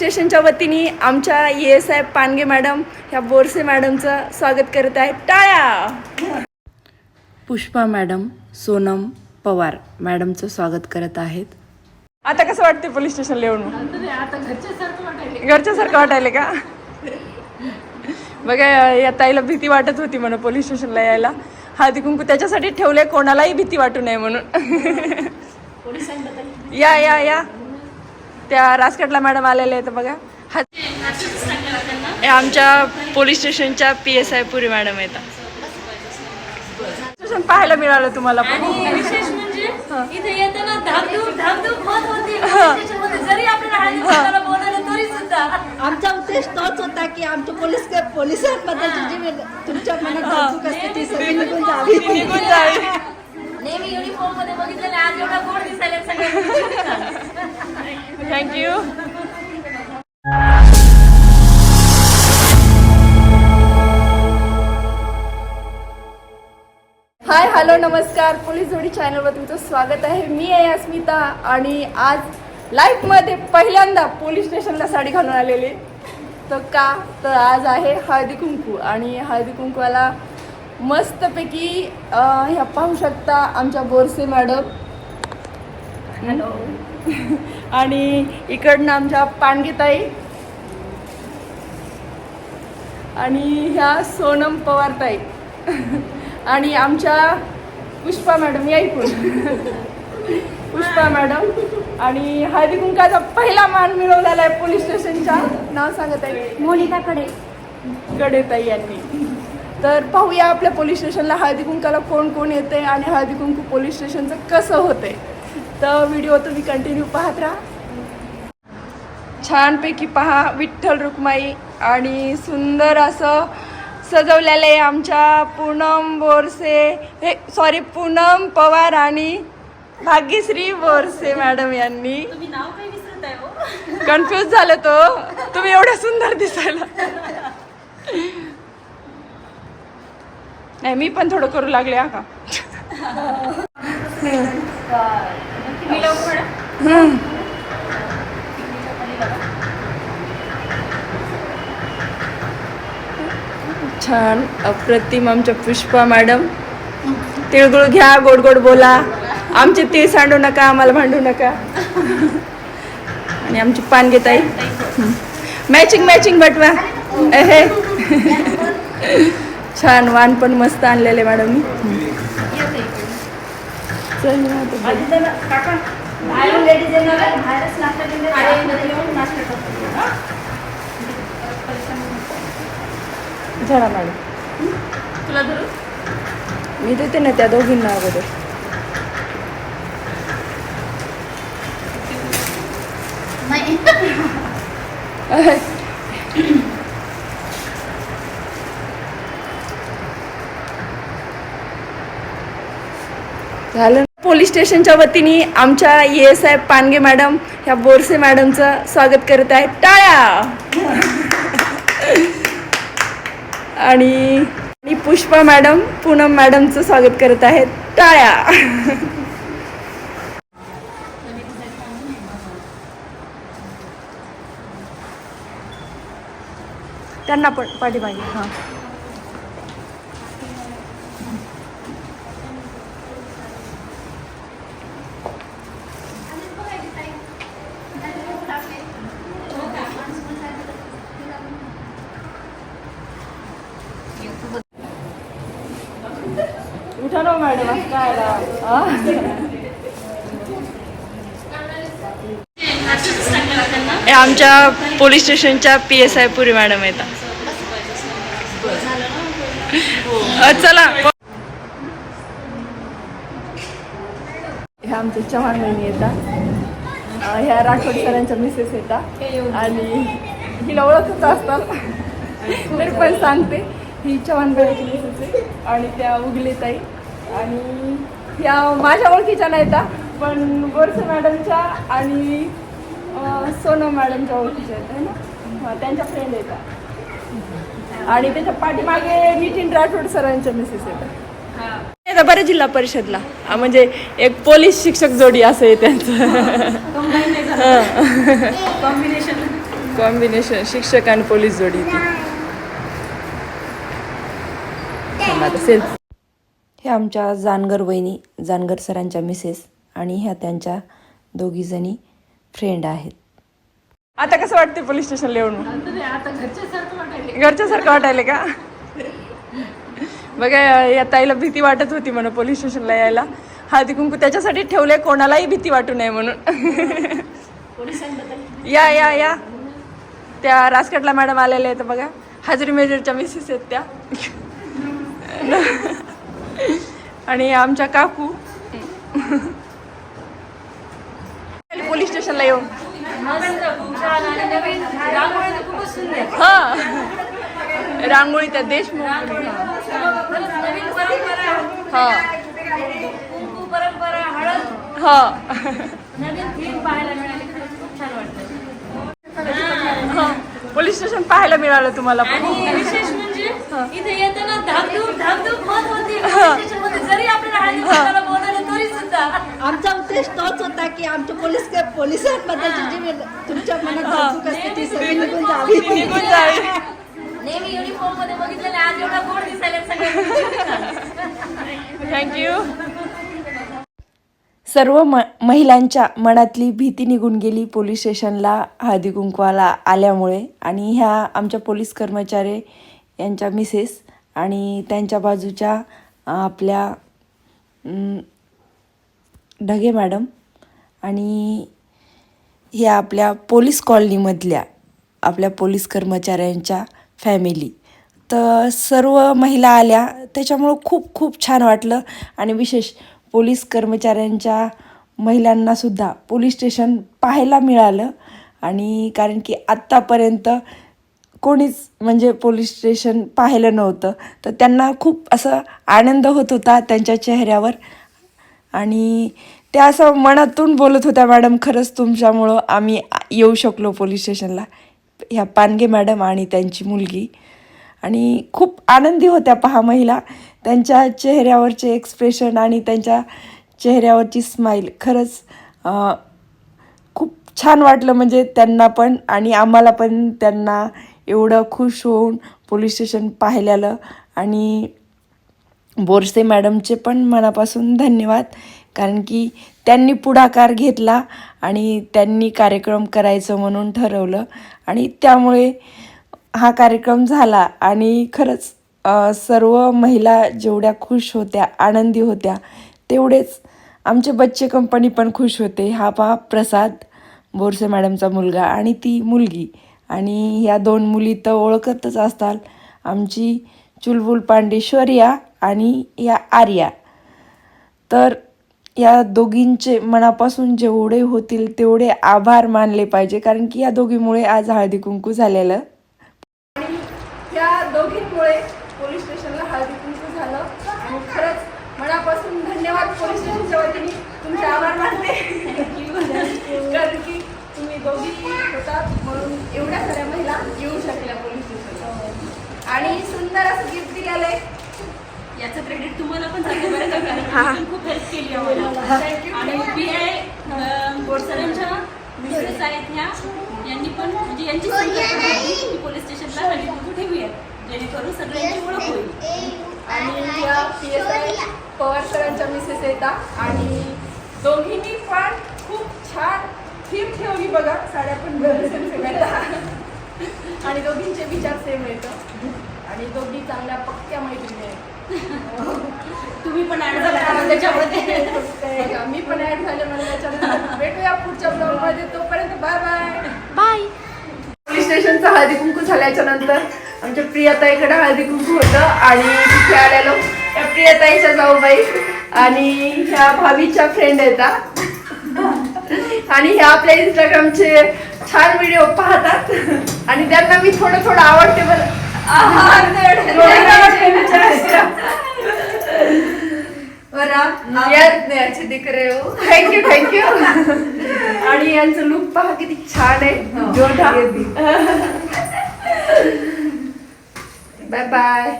स्टेशनच्या वतीने आमच्या A S I Panage madam ह्या बोरसे मॅडमचं स्वागत करत आहे टाळ्या! पुष्पा मॅडम सोनम पवार मॅडमचं स्वागत करत आहेत. आता कसं वाटते पोलीस स्टेशनला येऊन? घरच्यासारखं वाटायला का? बघा या ताईला भीती वाटत होती म्हणून पोलीस स्टेशनला यायला. हळदी कुंकू त्याच्यासाठी ठेवले कोणालाही भीती वाटू नये म्हणून. या या या. त्या राजकटला मॅडम आलेल्या आहेत बघा. हा आमच्या पोलीस स्टेशनच्या P S I Puri madam आहेत. स्टेशन पाहायला मिळालं तुम्हाला. पण आणि विशेष म्हणजे आमचा उद्देश तोच होता की आमच्या पोलीस पोलिसांबद्दलची जी तुमच्या मनात जावी. नेहमी युनिफॉर्ममध्ये बघितलेलं आज एवढा गोड दिसायला सगळ्या थँक्यू हाय हॅलो नमस्कार. पोलीस जोडी चॅनलवर तुमचं स्वागत आहे. मी आहे अस्मिता आणि आज लाईफमध्ये पहिल्यांदा पोलीस स्टेशनला साडी घालून आलेली. तर का? तर आज आहे हळदी कुंकू आणि हळदी कुंकवाला मस्तपैकी ह्या पाहू शकता आमच्या बोरसे मॅडम. हॅलो आणि इकडनं आमच्या पाणगीताई आणि ह्या सोनम पवारताई. आणि आमच्या पुष्पा मॅडम या इकडून. पुष्पा मॅडम. आणि हळदी कुंकाचा पहिला मान मिळवलेला आहे पोलीस स्टेशनच्या. नाव सांगत आहे मोनिकाकडे गडेताई यांनी. तर पाहूया आपल्या पोलीस स्टेशनला हळदी कुंकाला कोण कोण येते आणि हळदी कुंकू पोलीस स्टेशनचं कसं होतंय तर व्हिडिओ तुम्ही कंटिन्यू पाहत राहा. छानपैकी पहा विठ्ठल रुक्माई आणि सुंदर असं सजवलेलं आहे आमच्या पूनम बोरसे. हे सॉरी पूनम पवार आणि भाग्यश्री बोरसे मॅडम यांनी. आहे हो. कन्फ्युज झालं तो. तुम्ही एवढ्या सुंदर दिसायला. नाही मी पण थोडं करू लागले हा का? छान अप्रतिम आमच्या पुष्पा मॅडम. तिळगुळ घ्या गोड गोड बोला. आमचे तीळ सांडू नका आम्हाला भांडू नका. आणि आमची पान घेताई मॅचिंग मॅचिंग बटवा. हे. छान वाण पण मस्त आणलेले मॅडम मी झाला मॅडम तुला धरू? मी देते ना त्या दोघींना अगोदर. झालं पोलीस स्टेशनच्या वतीने आमच्या A S I Pange madam ह्या बोरसे मॅडमचं स्वागत करत आहे टाळ्या! आणि आणि पुष्पा मॅडम पूनम मॅडमचं स्वागत करत आहेत. टाळ्या! त्यांना पण पाठीमागे हां उठा ना मॅडम असं काय आला? हे आमच्या पोलीस स्टेशनच्या P S I Puri madam येतात. चला. ह्या आमच्या चव्हाण बहिणी येतात. ह्या राठोड सरांच्या मिसेस येतात. आणि हिला ओळखच असतात. तरी पण सांगते. ही चव्हाण बहिणीची मिसेस आहे. आणि त्या उगले ताई. आणि ह्या माझ्या ओळखीच्या नाहीत पण गोरसे मॅडमच्या आणि सोनम मॅडमच्या ओळखीच्या आहेत ना? त्यांच्या फ्रेंड येतात आणि त्याच्या पाठीमागे नितीन राठोड सरांच्या मिसेस येतात बरं जिल्हा परिषदला. म्हणजे एक पोलीस शिक्षक जोडी असं आहे त्यांचं. कॉम्बिनेशन कॉम्बिनेशन शिक्षक आणि पोलीस जोडी ती. हे आमच्या जानगर वहिनी जानगर सरांच्या मिसेस आणि ह्या त्यांच्या दोघीजणी फ्रेंड आहेत. आता कसं वाटते पोलीस स्टेशनला येऊन? घरच्यासारखं वाटायला का? बघा या ताईला भीती वाटत होती म्हणून पोलीस स्टेशनला यायला. हळदी कुंकू त्याच्यासाठी ठेवले कोणालाही भीती वाटू नये म्हणून. या या या. त्या राजकटला मॅडम आलेल्या आहेत बघा. हजरी मेजरच्या मिसेस आहेत त्या. आणि आमच्या काकू. पोलीस स्टेशनला येऊन. रांगोळी हा. रांगोळी त्या देशमुख. हा. हा. पोलीस स्टेशन पाहायला मिळालं तुम्हाला. पण विशेष म्हणजे इथे येताना धाक धाकधूक होत होती पोलीस स्टेशनमध्ये जरी आपल्याला हळदी कुंकवाला बोलवलं तरी सुद्धा आमचा उद्देश होता की आमच्या पोलीस पोलिसांबद्दलची जी तुमच्या मनात धाकधूक असते ती सगळी निघून जावी. निघून जाईल नेहमी युनिफॉर्ममध्ये बघितलेलं आज एवढा गोड दिसायला सगळं थँक्यू सर्व म महिलांच्या मनातली भीती निघून गेली पोलीस स्टेशनला हळदी कुंकवाला आल्यामुळे. आणि ह्या आमच्या पोलीस कर्मचारी यांच्या मिसेस आणि त्यांच्या बाजूच्या आपल्या ढगे मॅडम आणि ह्या आपल्या पोलीस कॉलनीमधल्या आपल्या पोलीस कर्मचाऱ्यांच्या फॅमिली तर सर्व महिला आल्या त्याच्यामुळं खूप खूप छान वाटलं. आणि विशेष पोलीस कर्मचाऱ्यांच्या महिलांनासुद्धा पोलीस स्टेशन पाहायला मिळालं. आणि कारण की आत्तापर्यंत कोणीच म्हणजे पोलीस स्टेशन पाहिलं नव्हतं. तर त्यांना खूप असं आनंद होत होता त्यांच्या चेहऱ्यावर. आणि त्या असं मनातून बोलत होत्या मॅडम खरंच तुमच्यामुळं आम्ही येऊ शकलो पोलीस स्टेशनला. ह्या पानगे मॅडम आणि त्यांची मुलगी. आणि खूप आनंदी होत्या पहा महिला. त्यांच्या चेहऱ्यावरचे एक्सप्रेशन आणि त्यांच्या चेहऱ्यावरची स्माईल खरंच खूप छान वाटलं म्हणजे त्यांना पण आणि आम्हाला पण त्यांना एवढं खुश होऊन पोलीस स्टेशन पाहिल्यालं आणि बोरसे मॅडमचे पण मनापासून धन्यवाद. कारण की त्यांनी पुढाकार घेतला आणि त्यांनी कार्यक्रम करायचं म्हणून ठरवलं. आणि त्यामुळे हा कार्यक्रम झाला. आणि खरंच सर्व महिला जेवढ्या खुश होत्या आनंदी होत्या तेवढेच आमचे बच्चे कंपनी पण खुश होते. हा पहा प्रसाद बोरसे मॅडमचा मुलगा आणि ती मुलगी. आणि ह्या दोन मुली तर ओळखतच असताल आमची चुलबुल पांडेश्वर्या आणि या आर्या. तर या दोघींचे मनापासून जेवढे होतील तेवढे आभार मानले पाहिजे कारण की या दोघीमुळे आज हळदी कुंकू झालेलं. आणि या दोघींमुळे पोलीस स्टेशनला हळदी कुंकू झालं. आणि खरंच मनापासून धन्यवाद पोलीस स्टेशनच्या वतीने तुमचे आभार मानते कारण की तुम्ही दोघी होतात म्हणून एवढ्या साऱ्या महिला येऊ शकल्या पोलीस स्टेशनला. आणि सुंदर असं गिफ्ट दिलेलं आहे. पण जातं बरं का कारण तुम्ही खूप हेल्प केली आम्हाला आणि पी आय बोरसरांच्या मिसेस आहेत ह्या. यांनी पण म्हणजे यांची संकल्पना होती की पोलीस स्टेशनला कुंकू ठेवूया जेणेकरून सगळ्यांची ओळख होईल. आणि या पी एस आय पवार सरांच्या मिसेस येतात. आणि दोघींनी पण खूप छान थीम ठेवली बघा. साड्या पण आणि दोघींचे विचार सेम येतं आणि दोघी चांगल्या पक्क्या मैत्रिणी आहेत. तुम्ही पण ऍड झाला त्याच्यामध्ये? मी पण ऍड झाले मला त्याच्यानंतर भेटूया पुढच्या ब्लॉगमध्ये तोपर्यंत बाय बाय बाय पोलीस स्टेशनचा हळदी कुंकू झाल्याच्यानंतर आमच्या प्रियताईकडे हळदी कुंकू होतं आणि तिथे आलेलो. या प्रियताईच्या जाऊबाई आणि ह्या भाभीच्या फ्रेंड आहेत हा. आणि ह्या आपल्या इंस्टाग्रामचे छान व्हिडिओ पाहतात. आणि त्यांना मी थोडं थोडं आवडते बरं. आहा, थोडं आवडते बिचाऱ्या. थँक्यू थँक्यू आणि यांचं लुक पहा किती छान आहे. Bye bye